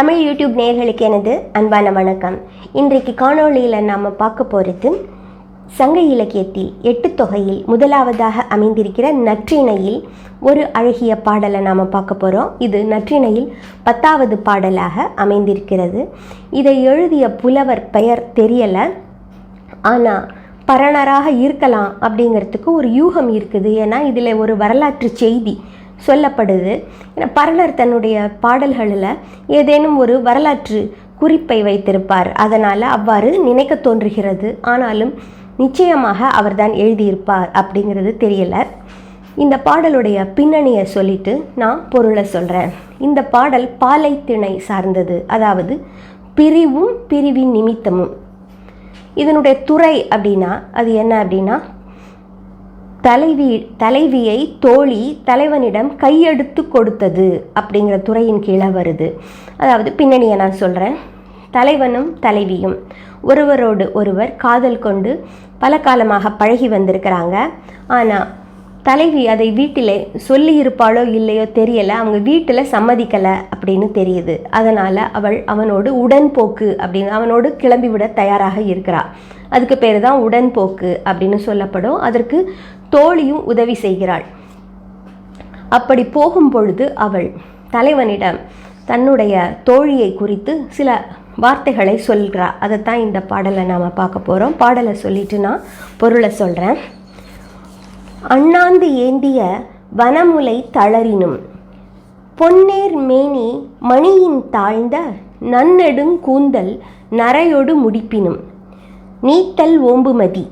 Tamil YouTube நேயர்களுக்கு எனது அன்பான வணக்கம். இன்றைக்கு காணொளியில் நாம் பார்க்க போகிறது சங்க இலக்கியத்தில் எட்டு தொகையில் முதலாவதாக அமைந்திருக்கிற நற்றிணையில் ஒரு அழகிய பாடலை நாம் பார்க்க போகிறோம் இது நற்றிணையில் பத்தாவது பாடலாக அமைந்திருக்கிறது. இதை எழுதிய புலவர் பெயர் தெரியலை. ஆனால் பரணராக இருக்கலாம் அப்படிங்கிறதுக்கு ஒரு யூகம் இருக்குது. ஏன்னா இதில் ஒரு வரலாற்று செய்தி சொல்லப்படுது. ஏன்னா பரணர் தன்னுடைய பாடல்களில் ஏதேனும் ஒரு வரலாற்று குறிப்பை வைத்திருப்பார். அதனால் அவ்வாறு நினைக்க தோன்றுகிறது. ஆனாலும் நிச்சயமாக அவர்தான் எழுதியிருப்பார் அப்படிங்கிறது தெரியல. இந்த பாடலுடைய பின்னணியை சொல்லிட்டு நான் பொருளை சொல்கிறேன் இந்த பாடல் பாலை திணை சார்ந்தது. அதாவது பிரிவும் பிரிவின் நிமித்தமும். இதனுடைய துறை அப்படின்னா அது என்ன அப்படின்னா தலைவி தலைவியை தோழி தலைவனிடம் கையெடுத்து கொடுத்தது அப்படிங்கிற துறையின் கீழே வருது. அதாவது பின்னணியை நான் சொல்கிறேன் தலைவனும் தலைவியும் ஒருவரோடு ஒருவர் காதல் கொண்டு பல காலமாக பழகி வந்திருக்கிறாங்க. ஆனால் தலைவி அதை வீட்டிலே சொல்லியிருப்பாளோ இல்லையோ தெரியலை. அவங்க வீட்டில் சம்மதிக்கலை அப்படின்னு தெரியுது. அதனால் அவள் அவனோடு உடன்போக்கு அப்படின்னு அவனோடு கிளம்பிவிட தயாராக இருக்கிறாள் அதுக்கு பேர் தான் உடன்போக்கு அப்படின்னு சொல்லப்படும். அதற்கு தோழியும் உதவி செய்கிறாள். அப்படி போகும் பொழுது அவள் தலைவனிடம் தன்னுடைய தோழியை குறித்து சில வார்த்தைகளை சொல்கிறா அதைத்தான் இந்த பாடலை நாம் பார்க்க போகிறோம் பாடலை சொல்லிட்டு நான் பொருளை சொல்கிறேன் அண்ணாந்து ஏந்திய வனமுலை தளரினும் பொன்னேர் மேனி மணியின் தாழ்ந்த நன்னெடுங் கூந்தல் நரையொடு முடிப்பினும் நீத்தல் ஓம்புமதி.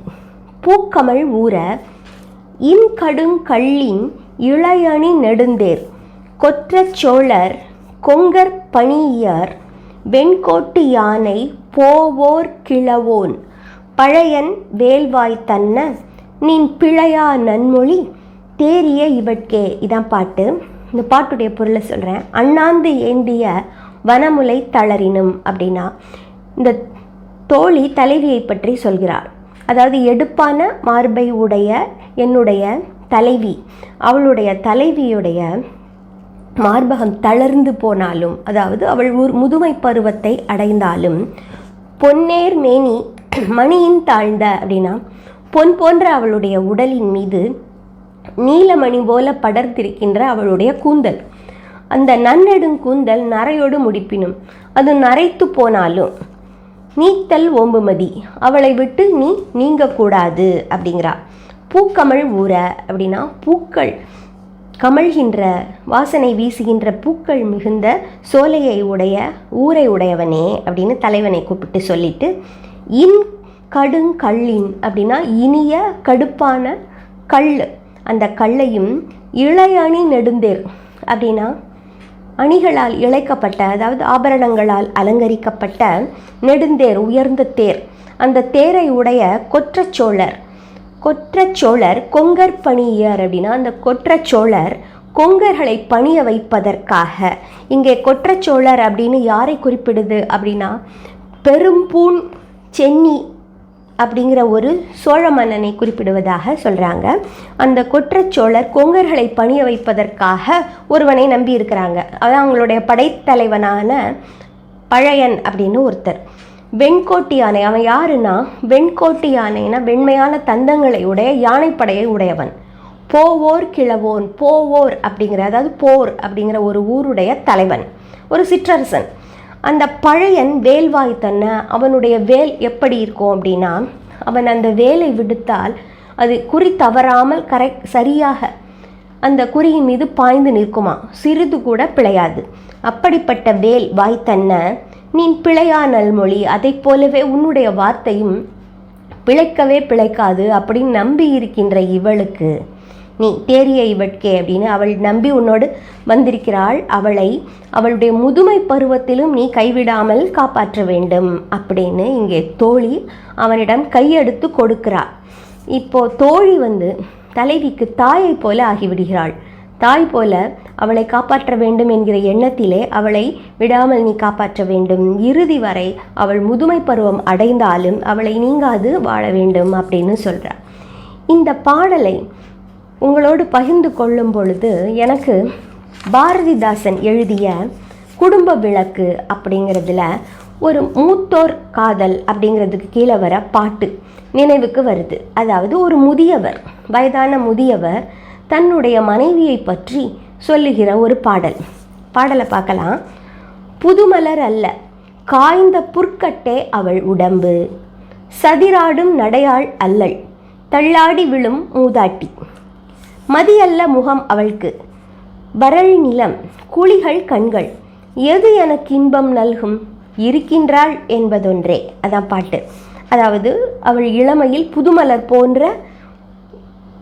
பூக்கமள் ஊற இன்கடுங்கள்ளின் இளையணி நெடுந்தேர். கொற்றச் சோழர் கொங்கர் பணியர் வெண்கோட்டு யானை போவோர் கிழவோன். பழையன் வேல்வாய் தன்ன நின் பிழையா நன்மொழி தேறிய இவட்கே. இதான் பாட்டு. இந்த பாட்டுடைய பொருளை சொல்கிறேன் அண்ணாந்து ஏந்திய வனமுலை தளரினும் அப்படின்னா இந்த தோழி தலைவியை பற்றி சொல்கிறார். அதாவது எடுப்பான மார்பை உடைய என்னுடைய தலைவி அவளுடைய தலைவியுடைய மார்பகம் தளர்ந்து போனாலும் அதாவது அவள் ஒரு முதுமை பருவத்தை அடைந்தாலும் பொன்னேர் மேனி மணியின் தாழ்ந்த அப்படின்னா பொன் போன்ற அவளுடைய உடலின் மீது நீலமணி போல படர்ந்திருக்கின்ற அவளுடைய கூந்தல். அந்த நன்னெடுங்கூந்தல் நரையோடு முடிப்பினும் அது நரைத்து போனாலும் நீத்தல் ஓம்புமதி அவளை விட்டு நீ நீங்கக்கூடாது அப்படிங்கிறா. பூக்கமள் ஊற அப்படின்னா பூக்கள். கமழ்கின்ற வாசனை வீசுகின்ற பூக்கள் மிகுந்த சோலையை உடைய ஊரை உடையவனே அப்படின்னு தலைவனை கூப்பிட்டு சொல்லிட்டு இன் கடுங்கள்ளின் அப்படின்னா இனிய கடுப்பான கல் அந்த கல்லையும் இளையணி நெடுந்தேர் அப்படின்னா அணிகளால் இழைக்கப்பட்ட அதாவது ஆபரணங்களால் அலங்கரிக்கப்பட்ட நெடுந்தேர் உயர்ந்த தேர். அந்த தேரை உடைய கொற்றச்சோழர் கொற்றச்சோழர் கொங்கர் பணியர் அப்படின்னா அந்த கொற்றச்சோழர் கொங்கர்களை பணிய வைப்பதற்காக. இங்கே கொற்றச்சோழர் அப்படின்னு யாரை குறிப்பிடுது அப்படின்னா பெரும்பூன் சென்னி அப்படிங்கிற ஒரு சோழ மன்னனை குறிப்பிடுவதாக சொல்கிறாங்க அந்த கொற்றச்சோழர் கொங்கர்களை பணிய வைப்பதற்காக ஒருவனை நம்பி இருக்கிறாங்க. அதான் அவங்களுடைய படைத்தலைவனான பழையன் அப்படின்னு ஒருத்தர். வெண்கோட்டி யானை அவன் யாருன்னா வெண்கோட்டி யானைனா வெண்மையான தந்தங்களை உடைய யானைப்படையை உடையவன். போவோர் கிழவோன் போவோர் அப்படிங்கிற அதாவது போர் அப்படிங்கிற ஒரு ஊருடைய தலைவன். ஒரு சிற்றரசன். அந்த பழையன் வேல்வாய் தன்ன அவனுடைய வேல் எப்படி இருக்கும் அப்படின்னா அவன் அந்த வேலை விடுத்தால் அது குறி தவறாமல் கரை சரியாக அந்த குறியின் மீது பாய்ந்து நிற்குமா? சிறிது கூட பிழையாது. அப்படிப்பட்ட வேல் வாய் தன்ன நீ பிழையா நல்மொழி அதை போலவே உன்னுடைய வார்த்தையும் பிழைக்கவே பிழைக்காது அப்படின்னு நம்பி இருக்கின்ற இவளுக்கு நீ தேறிய இவட்கே அப்படின்னு அவள் நம்பி உன்னோடு வந்திருக்கிறாள். அவளை அவளுடைய முதுமை பருவத்திலும் நீ கைவிடாமல் காப்பாற்ற வேண்டும் அப்படின்னு இங்கே தோழி அவனிடம் கையெடுத்து கொடுக்கிறாள். இப்போ தோழி வந்து தலைவிக்கு தாயை போல ஆகிவிடுகிறாள். தாய் போல அவளை காப்பாற்ற வேண்டும் என்கிற எண்ணத்திலே அவளை விடாமல் நீ காப்பாற்ற வேண்டும். இறுதி வரை அவள் முதுமை பருவம் அடைந்தாலும் அவளை நீங்காது வாழ வேண்டும் அப்படின்னு சொல்கிறாள் இந்த பாடலை உங்களோடு பகிர்ந்து கொள்ளும் பொழுது எனக்கு பாரதிதாசன் எழுதிய குடும்ப விளக்கு அப்படிங்கிறதுல ஒரு மூத்தோர் காதல் அப்படிங்கிறதுக்கு கீழே வர பாட்டு நினைவுக்கு வருது. அதாவது ஒரு முதியவர் வயதான முதியவர் தன்னுடைய மனைவியை பற்றி சொல்லுகிற ஒரு பாடல். பாடலை பார்க்கலாம். புதுமலர் அல்ல காய்ந்த புற்கட்டே அவள் உடம்பு சதிராடும் நடையாள் அல்லள் தள்ளாடி விழும் மூதாட்டி மதியல்ல முகம் அவளுக்கு. வரழி நிலம் குழிகள் கண்கள். எது எனக்கு இன்பம் நல்கும்? இருக்கின்றாள் என்பதொன்றே. அதான் பாட்டு. அதாவது அவள் இளமையில் புதுமலர் போன்ற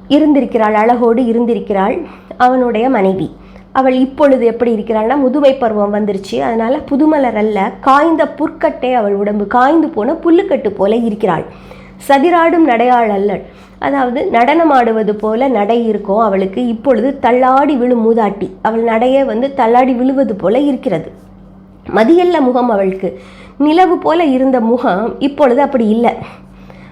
இருந்திருக்கிறாள் அழகோடு இருந்திருக்கிறாள் அவனுடைய மனைவி. அவள் இப்பொழுது எப்படி இருக்கிறாள்னா முதுமை பருவம் வந்துருச்சு. அதனால் புதுமலர் அல்ல காய்ந்த புற்கட்டை அவள் உடம்பு காய்ந்து போன புல்லுக்கட்டு போல இருக்கிறாள். சதிராடும் நடையாள் அல்லள். அதாவது நடனமாடுவது போல நடை இருக்கும் அவளுக்கு. இப்பொழுது தள்ளாடி விழும் மூதாட்டி. அவள் நடையை வந்து தள்ளாடி விழுவது போல இருக்கிறது. மதியல்ல முகம் அவளுக்கு. நிலவு போல இருந்த முகம் இப்பொழுது அப்படி இல்லை.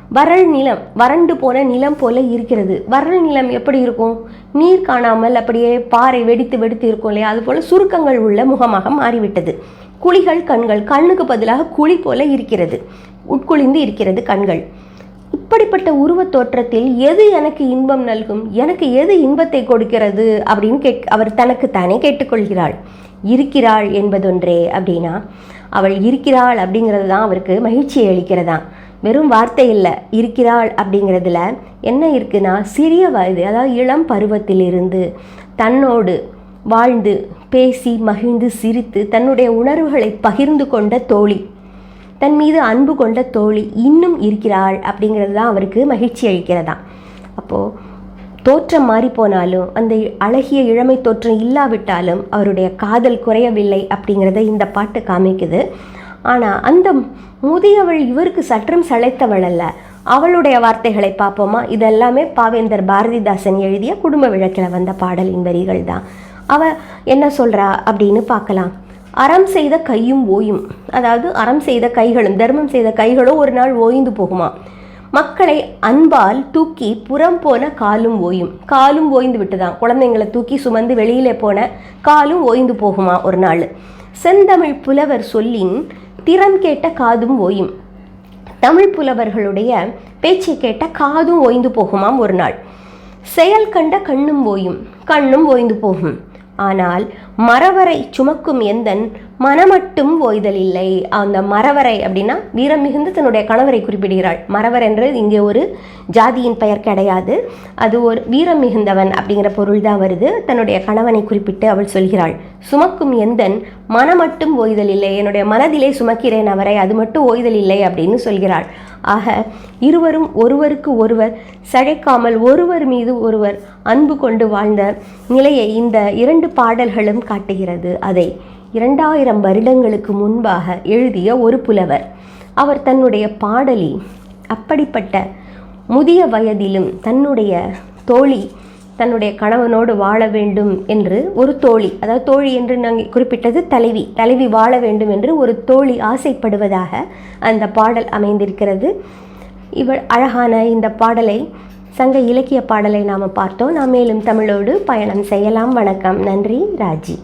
வறள் நிலம் வறண்டு போன நிலம் போல இருக்கிறது. வறள் நிலம் எப்படி இருக்கும்? நீர் காணாமல் அப்படியே பாறை வெடித்து வெடித்து இருக்கும் இல்லையா? அதுபோல சுருக்கங்கள் உள்ள முகமாக மாறிவிட்டது. குழிகள் கண்கள் கண்ணுக்கு பதிலாக குழி போல இருக்கிறது. உட்குழிந்து இருக்கிறது கண்கள். இப்படிப்பட்ட உருவத் தோற்றத்தில் எது எனக்கு இன்பம் நல்கும்? எனக்கு எது இன்பத்தை கொடுக்கிறது? அப்படின்னு கேட் அவர் தனக்கு தானே கேட்டுக்கொள்கிறாள். இருக்கிறாள் என்பதொன்றே அப்படின்னா அவள் இருக்கிறாள் அப்படிங்கிறது தான் அவருக்கு மகிழ்ச்சியை அளிக்கிறதா? வெறும் வார்த்தை இல்லை. இருக்கிறாள் அப்படிங்கிறதுல என்ன இருக்குன்னா சிறிய வயது அதாவது இளம் பருவத்திலிருந்து தன்னோடு வாழ்ந்து பேசி மகிழ்ந்து சிரித்து தன்னுடைய உணர்வுகளை பகிர்ந்து கொண்ட தோழி. தன் மீது அன்பு கொண்ட தோழி இன்னும் இருக்கிறாள் அப்படிங்கிறது தான் அவருக்கு மகிழ்ச்சி அளிக்கிறதா. அப்போது தோற்றம் மாறி போனாலும் அந்த அழகிய இளமை தோற்றம் இல்லாவிட்டாலும் அவருடைய காதல் குறையவில்லை அப்படிங்கிறத இந்த பாட்டு காமிக்குது. ஆனால் அந்த முதியவள் இவருக்கு சற்றும் சளைத்தவள் அல்ல. அவளுடைய வார்த்தைகளை பார்ப்போமா? இதெல்லாமே பாவேந்தர் பாரதிதாசன் எழுதிய குடும்ப விளக்கில் வந்த பாடலின் வரிகள் தான். அவ என்ன சொல்கிறா அப்படின்னு பார்க்கலாம். அறம் செய்த கையும் ஓயும். அதாவது அறம் செய்த கைகளும் தர்மம் செய்த கைகளும் ஒரு நாள் ஓய்ந்து போகுமா? மக்களை அன்பால் தூக்கி புறம் போன காலும் ஓயும். காலும் ஓய்ந்து விட்டுதான். குழந்தைங்களை தூக்கி சுமந்து வெளியிலே போன காலும் ஓய்ந்து போகுமா ஒரு நாள்? செந்தமிழ் புலவர் சொல்லின் திறம் கேட்ட காதும் ஓயும். தமிழ் புலவர்களுடைய பேச்சை கேட்ட காதும் ஓய்ந்து போகுமாம் ஒரு நாள். செயல் கண்ட கண்ணும் ஓயும். கண்ணும் ஓய்ந்து போகும். ஆனால் மரவரை சுமக்கும் எந்தன் மனமட்டும் ஓய்தல் இல்லை அந்த மரவரை அப்படின்னா வீரம் மிகுந்து தன்னுடைய கணவரை குறிப்பிடுகிறாள். மரவர் என்றது இங்கே ஒரு ஜாதியின் பெயர் கிடையாது. அது ஒரு வீரம் மிகுந்தவன் அப்படிங்கிற பொருள் தான் வருது. தன்னுடைய கணவனை குறிப்பிட்டு அவள் சொல்கிறாள். சுமக்கும் எந்தன் மனமட்டும் ஓய்தல் இல்லை. என்னுடைய மனதிலே சுமக்கிறேன் அவரை அது மட்டும் ஓய்தல் இல்லை அப்படின்னு சொல்கிறாள். ஆக இருவரும் ஒருவருக்கு ஒருவர் சழைக்காமல் ஒருவர் மீது ஒருவர் அன்பு கொண்டு வாழ்ந்த நிலையை இந்த இரண்டு பாடல்களும் காட்டுகிறது. அதை இரண்டாயிரம் வருடங்களுக்கு முன்பாக எழுதிய ஒரு புலவர். அவர் தன்னுடைய பாடலில் அப்படிப்பட்ட முதிய வயதிலும் தன்னுடைய தோழி தன்னுடைய கணவனோடு வாழ வேண்டும் என்று ஒரு தோழி அதாவது தோழி என்று நாங்கள் குறிப்பிட்டது தலைவி தலைவி வாழ வேண்டும் என்று ஒரு தோழி ஆசைப்படுவதாக அந்த பாடல் அமைந்திருக்கிறது. இவள் அழகான இந்த பாடலை சங்க இலக்கிய பாடலை நாம் பார்த்தோம். நாம் மேலும் தமிழோடு பயணம் செய்யலாம். வணக்கம். நன்றி. ராஜி.